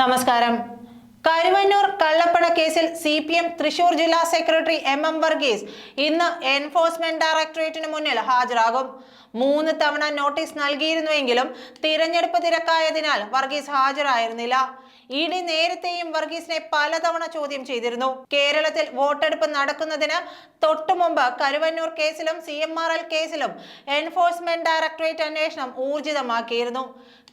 നമസ്കാരം. കരുവന്നൂർ കള്ളപ്പണ കേസിൽ സി പി എം തൃശൂർ ജില്ലാ സെക്രട്ടറി എം എം വർഗീസ് ഇന്ന് എൻഫോഴ്സ്മെന്റ് ഡയറക്ടറേറ്റിന് മുന്നിൽ ഹാജരാകും. മൂന്ന് തവണ നോട്ടീസ് നൽകിയിരുന്നുവെങ്കിലും തിരഞ്ഞെടുപ്പ് തിരക്കായതിനാൽ വർഗീസ് ഹാജരായിരുന്നില്ല. ഇ ഡി നേരത്തെയും വർഗീസിനെ പലതവണ ചോദ്യം ചെയ്തിരുന്നു. കേരളത്തിൽ വോട്ടെടുപ്പ് നടക്കുന്നതിന് തൊട്ടുമുമ്പ് കരുവന്നൂർ കേസിലും സി എം ആർ എൽ കേസിലും എൻഫോഴ്സ്മെന്റ് ഡയറക്ടറേറ്റ് അന്വേഷണം ഊർജിതമാക്കിയിരുന്നു.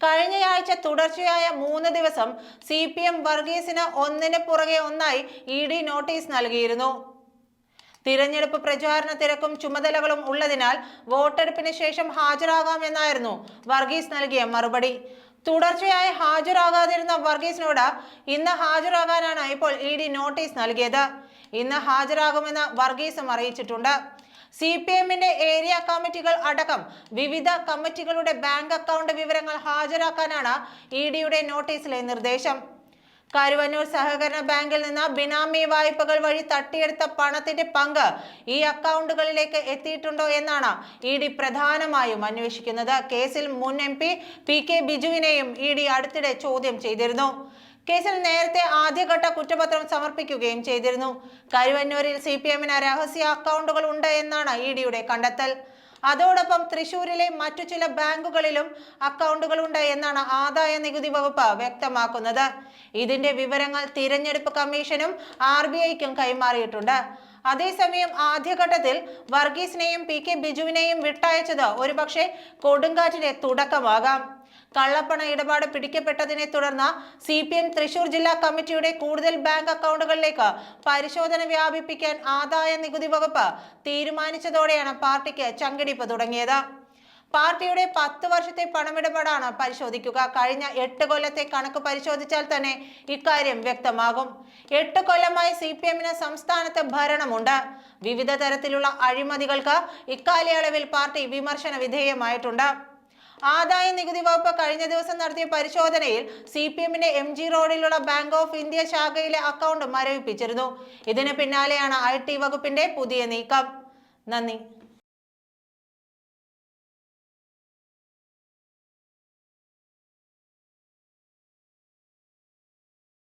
കഴിഞ്ഞയാഴ്ച തുടർച്ചയായ മൂന്ന് ദിവസം സി പി എം വർഗീസിന് ഒന്നിന് പുറകെ ഒന്നായി ഇ ഡി നോട്ടീസ് നൽകിയിരുന്നു. തിരഞ്ഞെടുപ്പ് പ്രചാരണ തിരക്കും ചുമതലകളും ഉള്ളതിനാൽ വോട്ടെടുപ്പിന് ശേഷം ഹാജരാകാമെന്നായിരുന്നു വർഗീസ് നൽകിയ മറുപടി. തുടർച്ചയായി ഹാജരാകാതിരുന്ന വർഗീസിനോട് ഇന്ന് ഹാജരാകാനാണ് ഇപ്പോൾ ഇ ഡി നോട്ടീസ് നൽകിയത്. ഇന്ന് ഹാജരാകുമെന്ന് വർഗീസും അറിയിച്ചിട്ടുണ്ട്. സി പി എമ്മിന്റെ ഏരിയ കമ്മിറ്റികൾ അടക്കം വിവിധ കമ്മിറ്റികളുടെ ബാങ്ക് അക്കൗണ്ട് വിവരങ്ങൾ ഹാജരാക്കാനാണ് ഇ ഡിയുടെ നോട്ടീസിലെ നിർദ്ദേശം. കരുവന്നൂർ സഹകരണ ബാങ്കിൽ നിന്ന് ബിനാമി വായ്പകൾ വഴി തട്ടിയെടുത്ത പണത്തിന്റെ പങ്ക് ഈ അക്കൗണ്ടുകളിലേക്ക് എത്തിയിട്ടുണ്ടോ എന്നാണ് ഇ ഡി പ്രധാനമായും അന്വേഷിക്കുന്നത്. കേസിൽ മുൻ എം പി പി കെ ബിജുവിനെയും ഇ ഡി അടുത്തിടെ ചോദ്യം ചെയ്തിരുന്നു. കേസിൽ നേരത്തെ ആദ്യഘട്ട കുറ്റപത്രം സമർപ്പിക്കുകയും ചെയ്തിരുന്നു. കരുവന്നൂരിൽ സി പി എമ്മിന് രഹസ്യ അക്കൗണ്ടുകൾ ഉണ്ട് എന്നാണ് ഇ ഡിയുടെ കണ്ടെത്തൽ. അതോടൊപ്പം തൃശൂരിലെ മറ്റു ചില ബാങ്കുകളിലും അക്കൗണ്ടുകളുണ്ട് എന്നാണ് ആദായ നികുതി വകുപ്പ് വ്യക്തമാക്കുന്നത്. ഇതിന്റെ വിവരങ്ങൾ തിരഞ്ഞെടുപ്പ് കമ്മീഷനും ആർ ബി ഐക്കും കൈമാറിയിട്ടുണ്ട്. അതേസമയം ആദ്യഘട്ടത്തിൽ വർഗീസിനെയും പി കെ ബിജുവിനെയും വിട്ടയച്ചത് ഒരുപക്ഷെ കൊടുങ്കാറ്റിന്റെ തുടക്കമാകാം. കള്ളപ്പണ ഇടപാട് പിടിക്കപ്പെട്ടതിനെ തുടർന്ന് സി പി എം തൃശൂർ ജില്ലാ കമ്മിറ്റിയുടെ കൂടുതൽ ബാങ്ക് അക്കൗണ്ടുകളിലേക്ക് പരിശോധന വ്യാപിപ്പിക്കാൻ ആദായ നികുതി വകുപ്പ് തീരുമാനിച്ചതോടെയാണ് പാർട്ടിക്ക് ചങ്കിടിപ്പ് തുടങ്ങിയത്. പാർട്ടിയുടെ പത്ത് വർഷത്തെ പണമിടപാടാണ് പരിശോധിക്കുക. കഴിഞ്ഞ എട്ട് കൊല്ലത്തെ കണക്ക് പരിശോധിച്ചാൽ തന്നെ ഇക്കാര്യം വ്യക്തമാകും. എട്ട് കൊല്ലമായി സി പി എമ്മിന് സംസ്ഥാനത്ത് ഭരണമുണ്ട്. വിവിധ തരത്തിലുള്ള അഴിമതികൾക്ക് ഇക്കാലയളവിൽ പാർട്ടി വിമർശന വിധേയമായിട്ടുണ്ട്. ആദായ നികുതി വകുപ്പ് കഴിഞ്ഞ ദിവസം നടത്തിയ പരിശോധനയിൽ സി പി എമ്മിന്റെ എം ജി റോഡിലുള്ള ബാങ്ക് ഓഫ് ഇന്ത്യ ശാഖയിലെ അക്കൗണ്ട് മരവിപ്പിച്ചിരുന്നു. ഇതിന് പിന്നാലെയാണ് ഐ ടി വകുപ്പിന്റെ പുതിയ നീക്കം. നന്ദി.